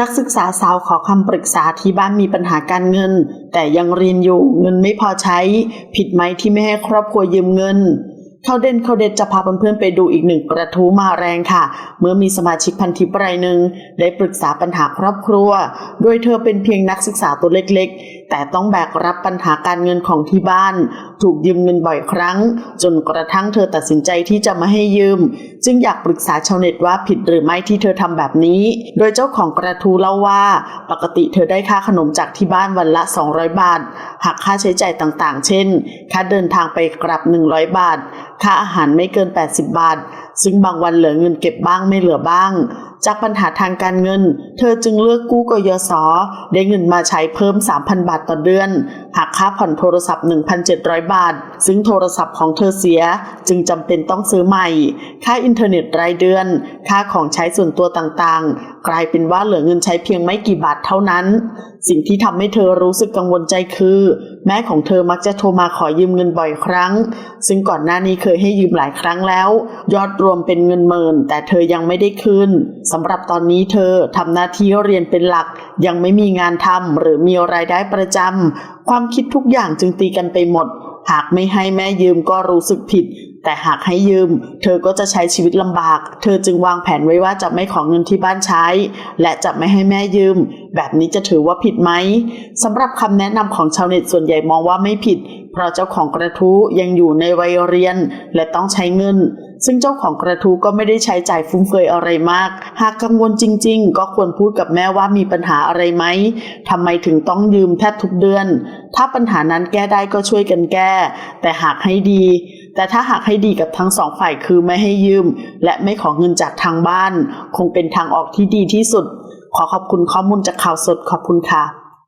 นักศึกษาสาวขอคำปรึกษาที่บ้านมีปัญหาการเงิน แต่ยังเรียนอยู่เงินไม่พอใช้ ผิดไหมที่ไม่ให้ครอบครัวยืมเงิน ข้าเด่นเข้าเด็ดจะพาเพื่อนๆไปดูอีกหนึ่งกระทู้มาแรงค่ะ เมื่อมีสมาชิกพันทิปรายหนึ่งได้ปรึกษาปัญหาครอบครัว โดยเธอเป็นเพียงนักศึกษาตัวเล็กๆ แต่ต้องแบกรับปัญหาการเงินของที่บ้าน ถูกยืมเงินบ่อยครั้ง จนกระทั่งเธอตัดสินใจที่จะมาให้ยืม จึงอยากปรึกษาชาวเน็ตว่าผิดหรือไม่ที่เธอทำแบบนี้ โดยเจ้าของกระทู้เล่าว่า ปกติเธอได้ค่าขนมจากที่บ้านวันละ 200 บาทหักค่าใช้จ่ายต่างๆ เช่น ค่าเดินทางไปกลับ 100 บาท ค่าอาหารไม่เกิน 80 บาท ซึ่งบางวันเหลือเงินเก็บบ้างไม่เหลือบ้าง จากปัญหาทางการเงิน เธอจึงเลือกกู้กยศได้เงินมาใช้เพิ่ม 3,000 บาทต่อเดือนหักค่าผ่อนโทรศัพท์ 1,700 บาท ซึ่งโทรศัพท์ของเธอเสียจึงจำเป็นต้องซื้อใหม่ ค่าอินเทอร์เน็ตรายเดือน ค่าของใช้ส่วนตัวต่างๆ กลายเป็นว่าเหลือเงินใช้เพียงไม่กี่บาทเท่านั้น สิ่งที่ทำให้เธอรู้สึกกังวลใจคือ แม่ของเธอมักจะโทรมาขอยืมเงินบ่อยครั้ง ซึ่งก่อนหน้านี้เคยให้ยืมหลายครั้งแล้ว ยอดรวมเป็นเงินหมื่นแต่เธอยังไม่ได้คืนสำหรับตอนนี้เธอทำหน้าที่เรียนเป็นหลัก ยังไม่มีงานทำหรือมีรายได้ประจำความคิดทุกอย่างจึงตีกันไปหมด หากไม่ให้แม่ยืมก็รู้สึกผิด แต่หากให้ยืม เธอก็จะใช้ชีวิตลำบาก เธอจึงวางแผนไว้ว่าจะไม่ขอเงินที่บ้านใช้ และจะไม่ให้แม่ยืม แบบนี้จะถือว่าผิดไหมสำหรับคำแนะนำของชาวเน็ตส่วนใหญ่มองว่าไม่ผิด เพราะเจ้าของกระทู้ยังอยู่ในวัยเรียน และต้องใช้เงินซึ่งเจ้าของกระทู้ก็ไม่ได้ใช้จ่ายฟุ่มเฟือยอะไรมาก หากกังวลจริง ๆ ก็ควรพูดกับแม่ว่ามีปัญหาอะไรไหมทำไมถึงต้องยืมแทบทุกเดือน ถ้าปัญหานั้นแก้ได้ก็ช่วยกันแก้ แต่หากให้ดี แต่ถ้าหากให้ดีกับทั้งสองฝ่ายคือไม่ให้ยืม และไม่ขอเงินจากทางบ้าน คงเป็นทางออกที่ดีที่สุด ขอขอบคุณข้อมูลจากข่าวสดขอบคุณค่ะ